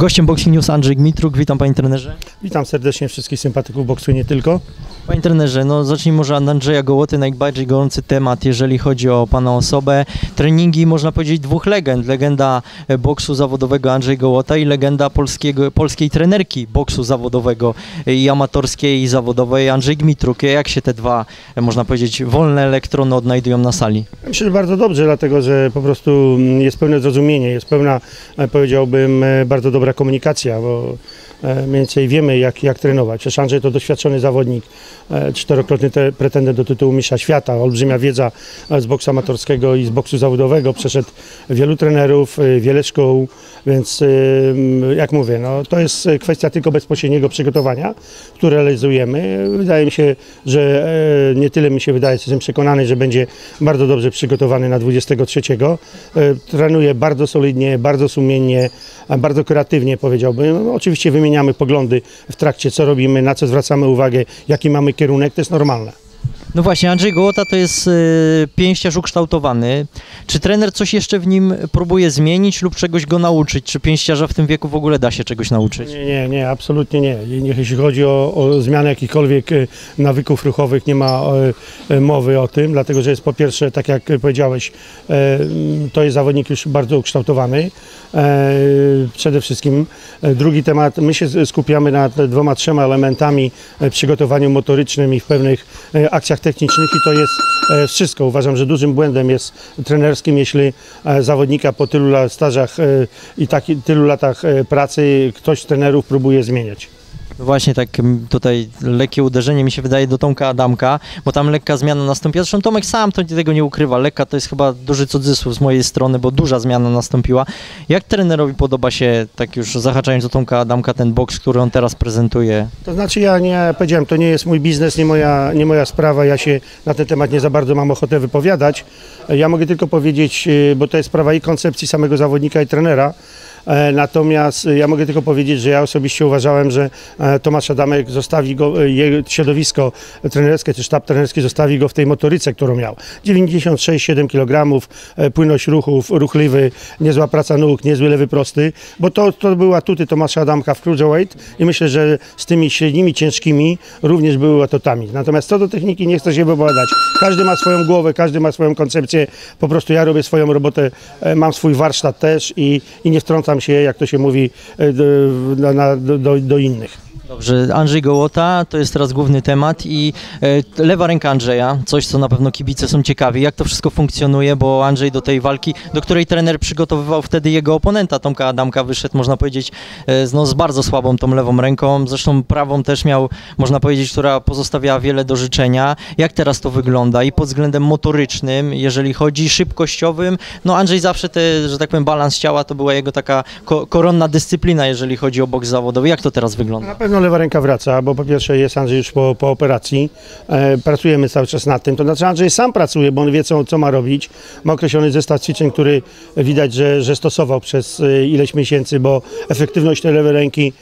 Gościem Boxing News Andrzej Gmitruk, witam panie trenerze. Witam serdecznie wszystkich sympatyków boksu nie tylko. Panie trenerze, no zacznijmy może od Andrzeja Gołoty, najbardziej gorący temat, jeżeli chodzi o pana osobę. Treningi, można powiedzieć, dwóch legend. Legenda e, boksu zawodowego Andrzej Gołota i legenda polskiego, polskiej trenerki boksu zawodowego e, i amatorskiej i zawodowej Andrzej Gmitruk. Jak się te dwa, e, można powiedzieć, wolne elektrony odnajdują na sali? Myślę, że bardzo dobrze, dlatego że po prostu mm, jest pełne zrozumienie, jest pełna, powiedziałbym, bardzo dobra komunikacja, bo e, mniej więcej wiemy, jak, jak trenować. Przecież Andrzej to doświadczony zawodnik, e, czterokrotny te, pretendent do tytułu mistrza świata, olbrzymia wiedza e, z boksu amatorskiego i z boksu zawodowego, przeszedł wielu trenerów, wiele szkół, więc jak mówię, no, to jest kwestia tylko bezpośredniego przygotowania, które realizujemy. Wydaje mi się, że nie tyle mi się wydaje, jestem przekonany, że będzie bardzo dobrze przygotowany na 23. E, Trenuje bardzo solidnie, bardzo sumiennie, bardzo kreatywnie powiedziałbym. No, oczywiście wymieniamy poglądy w trakcie, co robimy, na co zwracamy uwagę, jaki mamy kierunek, to jest normalne. No właśnie, Andrzej Gołota to jest y, pięściarz ukształtowany. Czy trener coś jeszcze w nim próbuje zmienić lub czegoś go nauczyć? Czy pięściarza w tym wieku w ogóle da się czegoś nauczyć? Nie, nie, nie, absolutnie nie. Jeśli chodzi o, o zmianę jakichkolwiek e, nawyków ruchowych, nie ma e, e, mowy o tym, dlatego że jest po pierwsze, tak jak powiedziałeś, to jest zawodnik już bardzo ukształtowany. Przede wszystkim drugi temat, my się skupiamy nad dwoma, trzema elementami przygotowaniu motorycznym i w pewnych e, technicznych i to jest e, wszystko. Uważam, że dużym błędem jest trenerskim, jeśli e, zawodnika po tylu stażach e, i taki, tylu latach pracy ktoś z trenerów próbuje zmieniać. Właśnie tak tutaj lekkie uderzenie mi się wydaje do Tomka Adamka, bo tam lekka zmiana nastąpiła. Zresztą Tomek sam to tego nie ukrywa. Lekka to jest chyba duży cudzysłów z mojej strony, bo duża zmiana nastąpiła. Jak trenerowi podoba się, tak już zahaczając do Tomka Adamka, ten boks, który on teraz prezentuje? To znaczy ja nie powiedziałem, to nie jest mój biznes, nie moja, nie moja sprawa, ja się na ten temat nie za bardzo mam ochotę wypowiadać. Ja mogę tylko powiedzieć, e, bo to jest sprawa i koncepcji samego zawodnika i trenera, e, Natomiast ja mogę tylko powiedzieć, że ja osobiście uważałem, że e, Tomasz Adamek zostawi go, e, jego środowisko trenerskie czy sztab trenerski zostawi go w tej motoryce, którą miał. 96-7 kg, e, płynność ruchów, ruchliwy, niezła praca nóg, niezły lewy prosty, bo to, to były atuty Tomasza Adamka w cruiserweight i myślę, że z tymi średnimi, ciężkimi również były atutami. Natomiast co do techniki nie chcę się wypowiadać. Każdy ma swoją głowę, każdy ma swoją koncepcję. Po prostu ja robię swoją robotę, e, mam swój warsztat też i, i nie wtrącam się, jak to się mówi, do, do, do innych. Dobrze, Andrzej Gołota to jest teraz główny temat i e, lewa ręka Andrzeja, coś co na pewno kibice są ciekawi, jak to wszystko funkcjonuje, bo Andrzej do tej walki, do której trener przygotowywał wtedy jego oponenta, Tomka Adamka, wyszedł, można powiedzieć, e, z- no, z bardzo słabą tą lewą ręką, zresztą prawą też miał, można powiedzieć, która pozostawiała wiele do życzenia. Jak teraz to wygląda i pod względem motorycznym, jeżeli chodzi szybkościowym, no Andrzej zawsze te, że tak powiem, balans ciała to była jego taka ko- koronna dyscyplina, jeżeli chodzi o boks zawodowy. Jak to teraz wygląda? Lewa ręka wraca, bo po pierwsze jest Andrzej już po, po operacji. E, pracujemy cały czas nad tym. To znaczy Andrzej sam pracuje, bo on wie, co, co ma robić. Ma określony zestaw ćwiczeń, który widać, że, że stosował przez e, ileś miesięcy, bo efektywność tej lewej ręki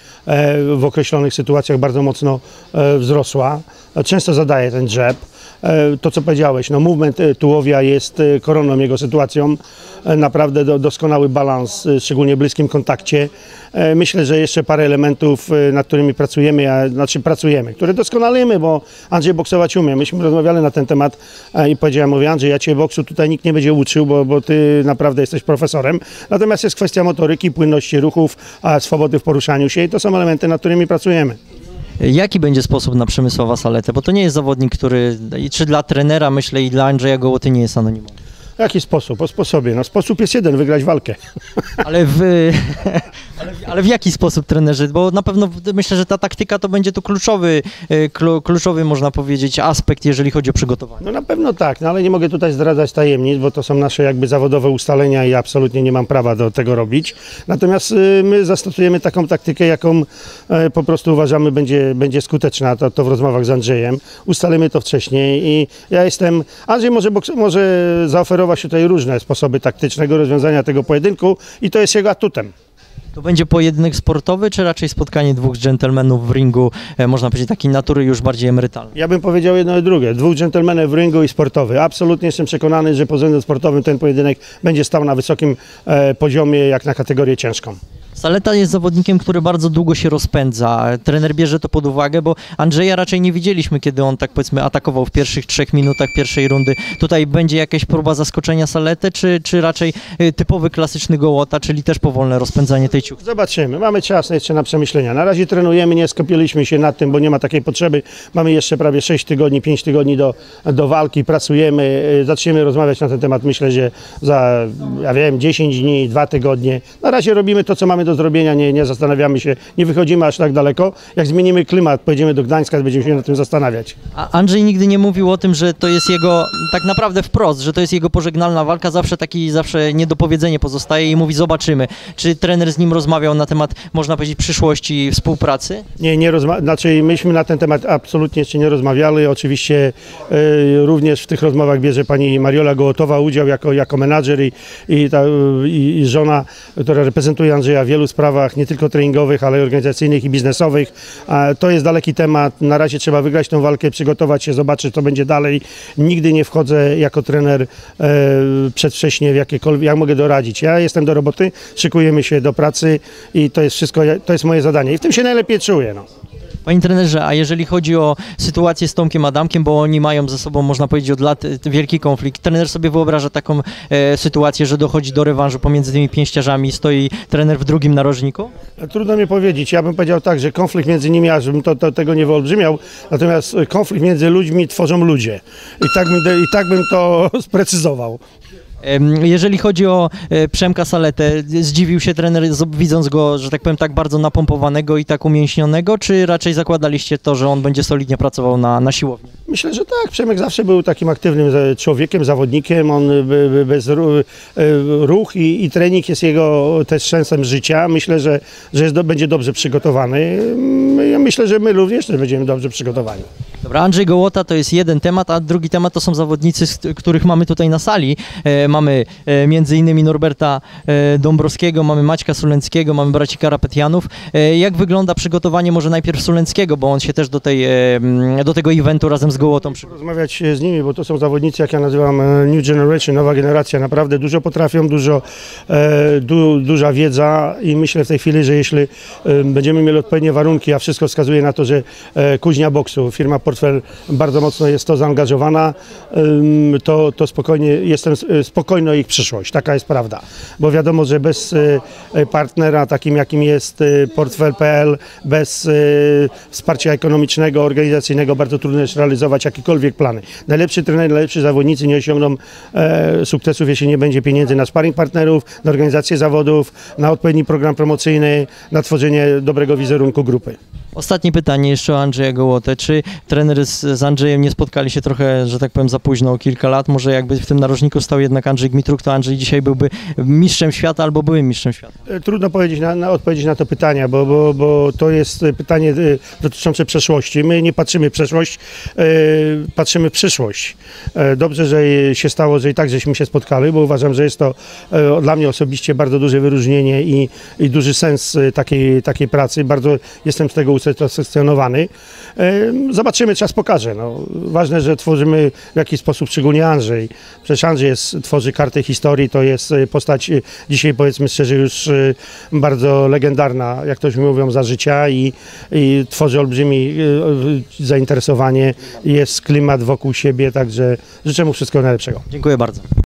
w określonych sytuacjach bardzo mocno e, wzrosła. E, Często zadaje ten drzeb. E, To, co powiedziałeś, no movement e, tułowia jest e, koroną jego sytuacją. E, Naprawdę do, doskonały balans, e, szczególnie w bliskim kontakcie. E, Myślę, że jeszcze parę elementów, e, nad którymi pracujemy, a, znaczy pracujemy, które doskonalimy, bo Andrzej boksować umie. Myśmy rozmawiali na ten temat e, i powiedziałem, mówię Andrzej, ja Cię boksu tutaj nikt nie będzie uczył, bo, bo Ty naprawdę jesteś profesorem. Natomiast jest kwestia motoryki, płynności ruchów, swobody w poruszaniu się i to są elementy, nad którymi pracujemy. Jaki będzie sposób na Przemysława Saletę? Bo to nie jest zawodnik, który, czy dla trenera, myślę, i dla Andrzeja Gołoty nie jest anonimowy. Jaki sposób? O sposobie. No sposób jest jeden, wygrać walkę. Ale w, ale, w- ale w jaki sposób trenerzy? Bo na pewno myślę, że ta taktyka to będzie tu kluczowy, e, klu, kluczowy można powiedzieć, aspekt, jeżeli chodzi o przygotowanie. No na pewno tak, no ale nie mogę tutaj zdradzać tajemnic, bo to są nasze jakby zawodowe ustalenia i absolutnie nie mam prawa do tego robić. Natomiast y, my zastosujemy taką taktykę, jaką e, po prostu uważamy będzie, będzie skuteczna, to, to w rozmowach z Andrzejem. Ustalimy to wcześniej i ja jestem, Andrzej może, może zaoferować tutaj różne sposoby taktycznego rozwiązania tego pojedynku i to jest jego atutem. To będzie pojedynek sportowy, czy raczej spotkanie dwóch dżentelmenów w ringu, e, można powiedzieć, takiej natury już bardziej emerytalnej? Ja bym powiedział jedno i drugie. Dwóch dżentelmenów w ringu i sportowy. Absolutnie jestem przekonany, że pod względem sportowym ten pojedynek będzie stał na wysokim e, poziomie jak na kategorię ciężką. Saleta jest zawodnikiem, który bardzo długo się rozpędza. Trener bierze to pod uwagę, bo Andrzeja raczej nie widzieliśmy, kiedy on tak powiedzmy atakował w pierwszych trzech minutach pierwszej rundy. Tutaj będzie jakaś próba zaskoczenia Salety, czy, czy raczej y, typowy klasyczny gołota, czyli też powolne rozpędzanie tej ciuchy? Zobaczymy. Mamy czas jeszcze na przemyślenia. Na razie trenujemy, nie skupiliśmy się nad tym, bo nie ma takiej potrzeby. Mamy jeszcze prawie 6 tygodni, 5 tygodni do, do walki, pracujemy, y, zaczniemy rozmawiać na ten temat. Myślę, że za, ja wiem, 10 dni, 2 tygodnie. Na razie robimy to, co mamy do zrobienia, nie, nie zastanawiamy się, nie wychodzimy aż tak daleko. Jak zmienimy klimat, pojedziemy do Gdańska, będziemy się nad tym zastanawiać. A Andrzej nigdy nie mówił o tym, że to jest jego, tak naprawdę wprost, że to jest jego pożegnalna walka, zawsze taki, zawsze niedopowiedzenie pozostaje i mówi zobaczymy. Czy trener z nim rozmawiał na temat, można powiedzieć, przyszłości współpracy? Nie, nie rozma- znaczy myśmy na ten temat absolutnie jeszcze nie rozmawiali. Oczywiście e, również w tych rozmowach bierze pani Mariola Gołotowa udział jako, jako menadżer i, i, ta, i, żona, która reprezentuje Andrzeja w wielu sprawach, nie tylko treningowych, ale i organizacyjnych i biznesowych. To jest daleki temat. Na razie trzeba wygrać tę walkę, przygotować się, zobaczyć co będzie dalej. Nigdy nie wchodzę jako trener e, przedwcześnie w jakiekolwiek, jak mogę doradzić. Ja jestem do roboty, szykujemy się do pracy i to jest wszystko, to jest moje zadanie. I w tym się najlepiej czuję. No. Panie trenerze, a jeżeli chodzi o sytuację z Tomkiem Adamkiem, bo oni mają ze sobą, można powiedzieć, od lat e, wielki konflikt, trener sobie wyobraża taką e, sytuację, że dochodzi do rewanżu pomiędzy tymi pięściarzami, stoi trener w drugim narożniku? Trudno mi powiedzieć. Ja bym powiedział tak, że konflikt między nimi, aż bym to, to, tego nie wyolbrzymiał, natomiast konflikt między ludźmi tworzą ludzie. I tak bym, i tak bym to sprecyzował. Jeżeli chodzi o e, Przemka Saletę, zdziwił się trener widząc go, że tak powiem, tak bardzo napompowanego i tak umięśnionego, czy raczej zakładaliście to, że on będzie solidnie pracował na, na siłowni? Myślę, że tak. Przemek zawsze był takim aktywnym e, człowiekiem, zawodnikiem. On e, be- be- bez ru- ruch i, i trening jest jego też sensem życia. Myślę, że, że jest będzie dobrze przygotowany. Ja myślę, że my również też będziemy dobrze przygotowani. Dobra, Andrzej Gołota to jest jeden temat, a drugi temat to są zawodnicy, których mamy tutaj na sali. E, mamy e, między innymi Norberta e, Dąbrowskiego, mamy Maćka Sulenckiego, mamy braci Karapetianów. E, jak wygląda przygotowanie może najpierw Sulenckiego, bo on się też do, tej, e, do tego eventu razem z Gołotą przygotował. rozmawiać z nimi, bo to są zawodnicy, jak ja nazywam e, New Generation, nowa generacja. Naprawdę dużo potrafią, dużo, e, du, duża wiedza i myślę w tej chwili, że jeśli e, będziemy mieli odpowiednie warunki, a wszystko wskazuje na to, że e, Kuźnia Boksu, firma Portfel bardzo mocno jest to zaangażowana, to, to spokojnie, jestem e, spokojny o ich przyszłość. Taka jest prawda. Bo wiadomo, że bez e, partnera takim jakim jest Portfel.pl, bez wsparcia ekonomicznego, organizacyjnego bardzo trudno jest realizować jakiekolwiek plany. Najlepszy trener, najlepsi zawodnicy nie osiągną sukcesów, jeśli nie będzie pieniędzy na sparring partnerów, na organizację zawodów, na odpowiedni program promocyjny, na tworzenie dobrego wizerunku grupy. Ostatnie pytanie jeszcze o Andrzeja Gołotę. Czy trener z, z Andrzejem nie spotkali się trochę, że tak powiem, za późno o kilka lat? Może jakby w tym narożniku stał jednak Andrzej Gmitruk, to Andrzej dzisiaj byłby mistrzem świata albo byłym mistrzem świata. E, Trudno powiedzieć na, na, odpowiedzieć na to pytanie, bo, bo, bo to jest e, pytanie e, dotyczące przeszłości. My nie patrzymy w przeszłość, patrzymy w przyszłość. Dobrze, że się stało, że i tak żeśmy się spotkali, bo uważam, że jest to dla mnie osobiście bardzo duże wyróżnienie i, i duży sens takiej, takiej pracy. Bardzo jestem z tego usatysfakcjonowany. E, Zobaczymy, czas pokaże. No, ważne, że tworzymy w jakiś sposób, szczególnie Andrzej. Przecież Andrzej jest, tworzy kartę historii, to jest e, postać e, dzisiaj powiedzmy szczerze już e, bardzo legendarna, jak to się mówią, za życia i, i tworzy olbrzymi zainteresowanie, jest klimat wokół siebie, także życzę mu wszystkiego najlepszego. Dziękuję bardzo.